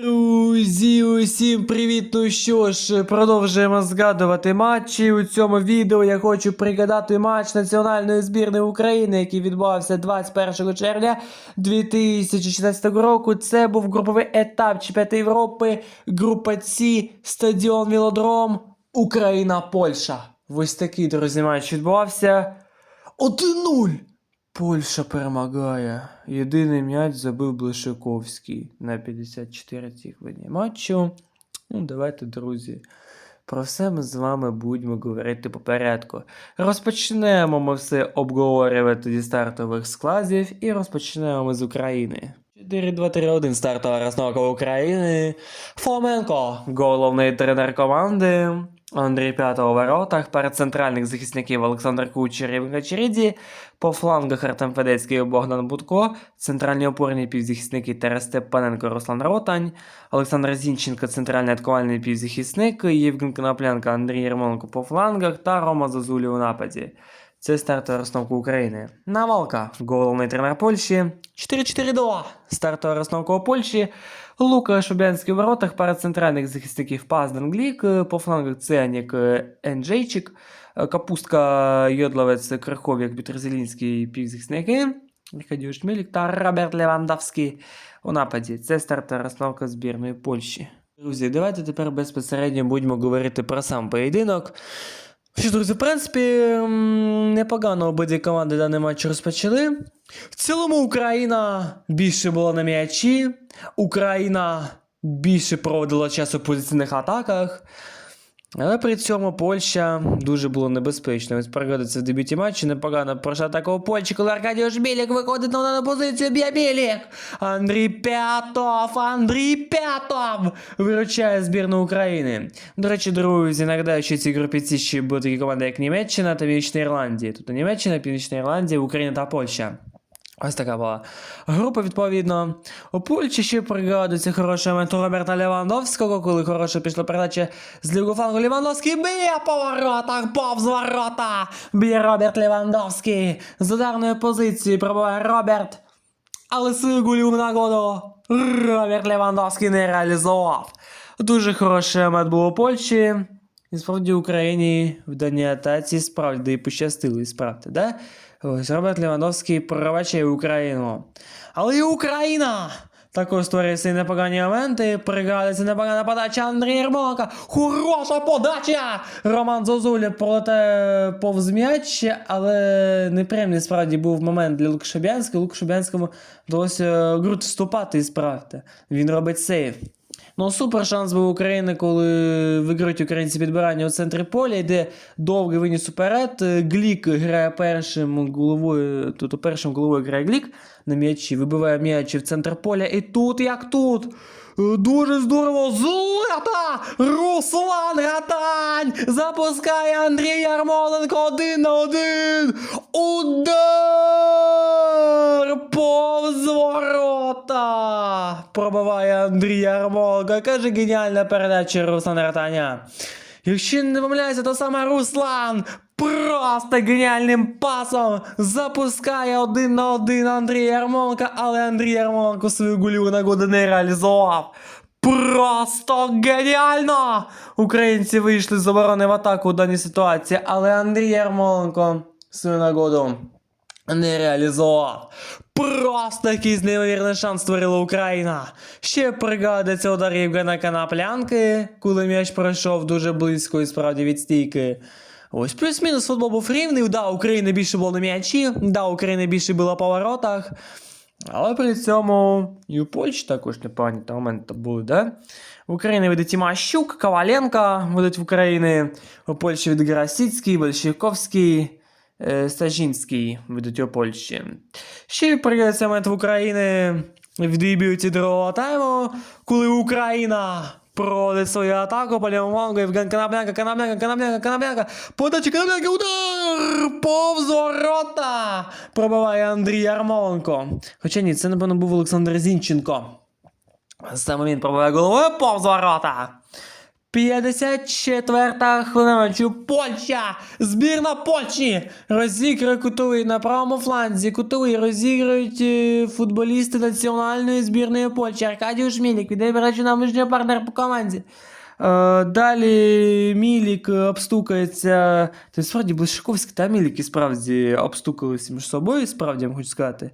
Друзі, усім привіт! Ну що ж, продовжуємо згадувати матчі. У цьому відео я хочу пригадати матч національної збірної України, який відбувався 21 червня 2016 року. Це був груповий етап Чемпіонату Європи, група С, стадіон Вілодром, Україна, Польща. Ось такий, друзі, матч відбувався. 1-0! Польща перемагає. Єдиний м'яч забив Блишиковський на 54-й хвилині матчу. Ну, давайте, друзі. Про все ми з вами будемо говорити по порядку. Розпочнемо ми все обговорювати зі стартових складів і розпочнемо ми з України. 4-2-3-1 стартова розновка України. Фоменко, головний тренер команди. Андрій П'ятого у воротах, перед центральних захисників Олександр Кучер і Гачеріді, по флангах Артем Федецький і Богдан Будко, центральні опорні півзахисники Тарас Степаненко, Руслан Ротань, Олександр Зінченко, центральний атакувальний півзахисник, Євген Коноплянка, Андрій Єрмоленко по флангах та Рома Зазулі у нападі. Це стартова розстановка України. Навалка, головний тренер Польщі. 4-4-2. Стартова розстановка у Польщі. Лука Шубянський у воротах, перед центральних захисників Пазден Глік, е, по флангах Ценік е, Енджейчик, е, Капустка Йодловець Крахов'як Бітрзелінський півзахисники, Аркадій Шмілік та Роберт Левандовський у нападі. Це стартова розстановка збірної Польщі. Друзі, давайте тепер безпосередньо будемо говорити про сам поєдинок. Що, друзі, в принципі, непогано обидві команди даний матч розпочали. В цілому Україна більше була на м'ячі. Україна більше проводила час у позиційних атаках. Але при цьому Польща дуже було небезпечно. Ось пригодиться в дебюті матчу, непогано пройшла такого Польщі, коли Аркадій Жбілік виходить на дану позицію, б'є Білік. Андрій П'ятов, Андрій П'ятов виручає збірну України. До речі, друзі, що в цій групі ці ще були такі команди, як Німеччина та Північна Ірландія. Тобто Німеччина, Північна Ірландія, Україна та Польща. Ось така була група, відповідно. У Польщі ще пригадується хороший момент Роберта Левандовського, коли хороша пішла передача з лівого флангу. Левандовський б'є по воротах, повз ворота. Б'є Роберт Левандовський. З ударної позиції пробиває Роберт. Але голіву нагоду Роберт Левандовський не реалізував. Дуже хороший момент був у Польщі. І справді в Україні в даній атаці справді пощастило, і справді, да? Ось Роберт Левандовський провачає Україну. Але і Україна також створює свої непогані моменти. Пригадується непогана подача Андрія Ярмоленка. Хороша подача! Роман Зозуля пролетає повз м'яч, але неприємний справді був момент для Лукашебянського. Лукашебянському вдалося груд вступати і справді. Він робить сейв. Ну, супер шанс був України, коли виграють українці підбирання у центрі поля, йде довгий виніс уперед. Глік грає першим головою, тут першим головою грає Глік на м'ячі, вибиває м'яч в центр поля. І тут, як тут, дуже здорово, злета! Руслан Гатань запускає Андрій Ярмоленко один на один. Удар! Повз ворота! Пробиває Андрій Ярмоленко. Яка ж геніальна передача Руслана Гатаня. Якщо не помиляюся, то саме Руслан просто геніальним пасом запускає один на один Андрія Ярмоленка, але Андрій Ярмоленко свою гольову нагоду не реалізував. Просто геніально! Українці вийшли з оборони в атаку у даній ситуації, але Андрій Ярмоленко свою нагоду не реалізував. Просто якийсь неймовірний шанс створила Україна. Ще пригадується удар Євгена Канаплянки, коли м'яч пройшов дуже близько і справді від стійки. Ось плюс-мінус футбол був рівний. Да, Україна більше була на м'ячі, да, Україна більше була по воротах. Але при цьому і у Польщі також непогані та моменти були, да? В Україні ведуть Тимощук, Коваленко ведуть в Україні, у Польщі від Грасіцький, Большаковський, Стажінський ведуть у Польщі. Ще пригається момент в Україні в дебюті другого тайму, коли Україна проводить свою атаку по лівому флангу, Євген Канаплянка, Канаплянка, Канаплянка, Канаплянка, подача Канаплянка, удар! Повз! Пробиває Андрій Ярмоленко. Хоча ні, це, напевно, був Олександр Зінченко. Саме він пробиває головою повз ворота. 54-та хвилина матчу. Польща! Збірна Польщі! Розігрує кутовий на правому фланзі. Кутовий розігрують е, футболісти національної збірної Польщі. Аркадіуш Мілік, віддає передачу на ближнього партнера по команді. Е, далі Мілік е, обстукається. Це справді Блишиковський та Мілік і справді обстукалися між собою, справді я хочу сказати.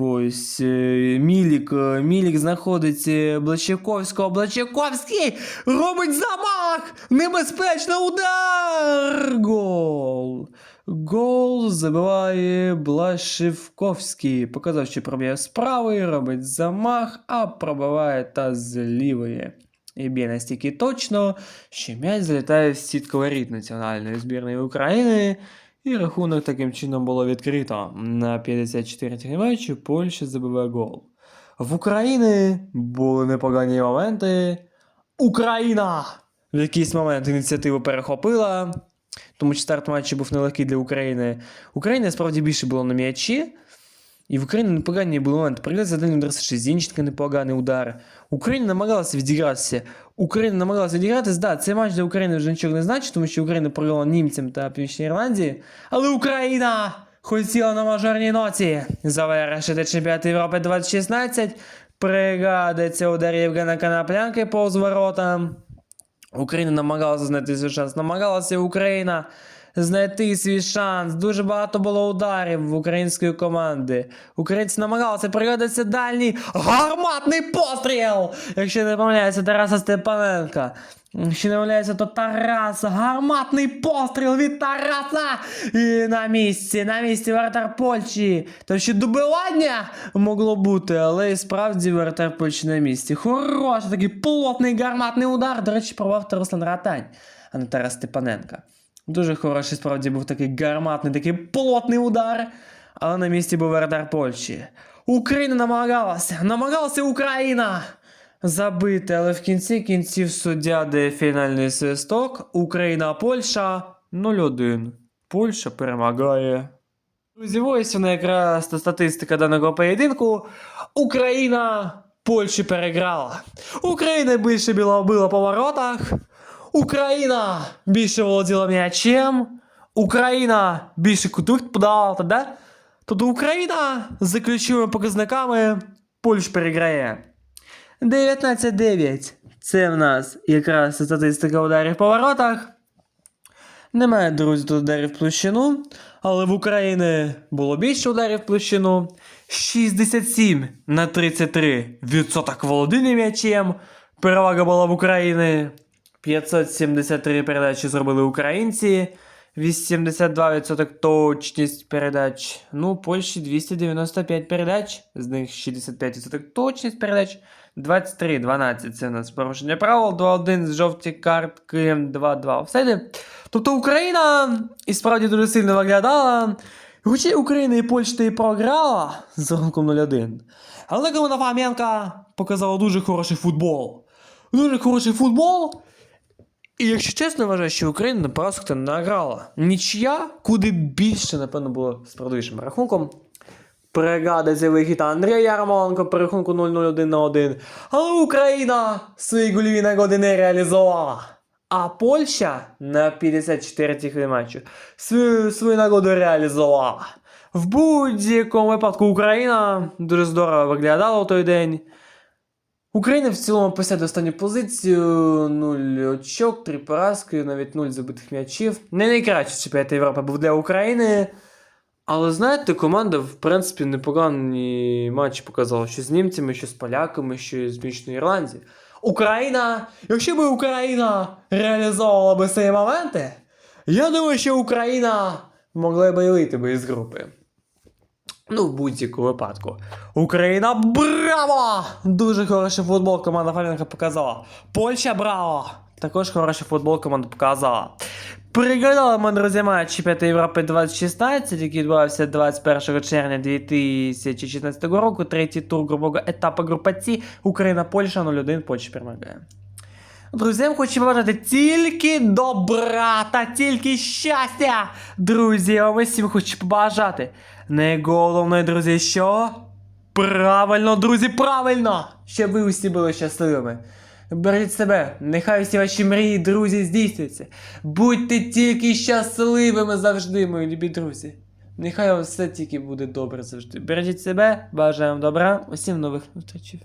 Ось е, Мілік, е, Мілік знаходить е, Блачаковського. Блачаковський робить замах! Небезпечний удар! Гол! Гол забиває Блашивковський. Показав, що проб'є з правої, робить замах, а пробиває та з лівої. І б'є настільки точно, що м'яч залітає в сітку воріт національної збірної України. І рахунок таким чином було відкрито. На 54-й матчі Польща забиває гол. В Україні були непогані моменти. Україна в якийсь момент ініціативу перехопила, тому що старт матчу був нелегкий для України. Україна справді більше було на м'ячі. І в Україні непогані були моменти. Прилет за дальнім удар Зінченка непоганий удар. Україна намагалася відігратися. Україна намагалася відігратися. Да, цей матч для України вже нічого не значить, тому що Україна програла німцям та Північній Ірландії. Але Україна хотіла на мажорній ноті завершити чемпіонат Європи 2016. Пригадується удар Євгена Коноплянки повз воротам. Україна намагалася знайти свій шанс. Намагалася Україна знайти свій шанс. Дуже багато було ударів в української команди. Українці намагалися пригадатися дальній гарматний постріл. Якщо не помиляється Тараса Степаненка. Якщо не то Тарас. Гарматний постріл від Тараса. І на місці, на місці вратар Польщі. Там ще добивання могло бути, але і справді вратар Польщі на місці. Хороший такий плотний гарматний удар. До речі, провав Руслан Ратань, а не Тарас Степаненка. Дуже хороший справді був такий гарматний, такий плотний удар. Але на місці був вратар Польщі. Україна намагалася, намагалася Україна забити, але в кінці кінців суддя дає фінальний свисток. Україна, Польща 0-1. Польща перемагає. Друзі, ось вона якраз та статистика даного поєдинку. Україна Польщі переграла. Україна більше біла била по воротах. Україна більше володіла м'ячем. Україна більше куток подала, да? Тобто Україна за ключовими показниками Польща переграє. 19-9. Це в нас якраз статистика ударів по воротах. Немає, друзі, тут ударів в площину, але в Україні було більше ударів в площину. 67 на 33 відсоток володіння м'ячем. Перевага була в Україні. 573 передачі зробили українці. 82% точність передач. Ну, Польщі 295 передач, з них 65% точність передач. 23-12 це у нас порушення правил, 2-1 з жовті картки, 2-2 офсайди. Тобто Україна і справді дуже сильно виглядала. Хоча Україна і Польща і програла з рахунком 0-1. Але команда Фоменка показала дуже хороший футбол. Дуже хороший футбол. І якщо чесно, вважаю, що Україна на поразку награла. Нічия куди більше, напевно, було справедливішим рахунком. Пригадується вихід Андрія Ярмоленко при рахунку 0-0-1 на 1. Але Україна свої гольові нагоди не реалізувала. А Польща на 54-й хвилі матчу свою, свою нагоду реалізувала. В будь-якому випадку Україна дуже здорово виглядала у той день. Україна в цілому посяде останню позицію, 0 очок, 3 поразки, навіть 0 забитих м'ячів. Не найкращий чемпіонат Європи був для України. Але знаєте, команда, в принципі, непогані матчі показала, що з німцями, що з поляками, що з Північної Ірландії. Україна, якщо б Україна реалізовувала би свої моменти, я думаю, що Україна могла б і вийти би із групи. Ну, в будь-якому випадку. Україна браво! Дуже хороший футбол команда Фаленка показала. Польща браво! Також хороший футбол команда показала. Пригадали ми, друзі, матч Чемпіонату Європи 2016, який відбувався 21 червня 2016 року. Третій тур грубого етапу групи С. Україна, Польща 0-1, Польща перемагає. Друзям хочу побажати тільки добра та тільки щастя. Друзі, вам усім хочу побажати. Найголовніше, друзі, що? Правильно, друзі, правильно! Щоб ви усі були щасливими. Бережіть себе, нехай всі ваші мрії, друзі, здійсняться. Будьте тільки щасливими завжди, мої любі друзі. Нехай у вас все тільки буде добре завжди. Бережіть себе, бажаємо добра, усім нових зустрічей.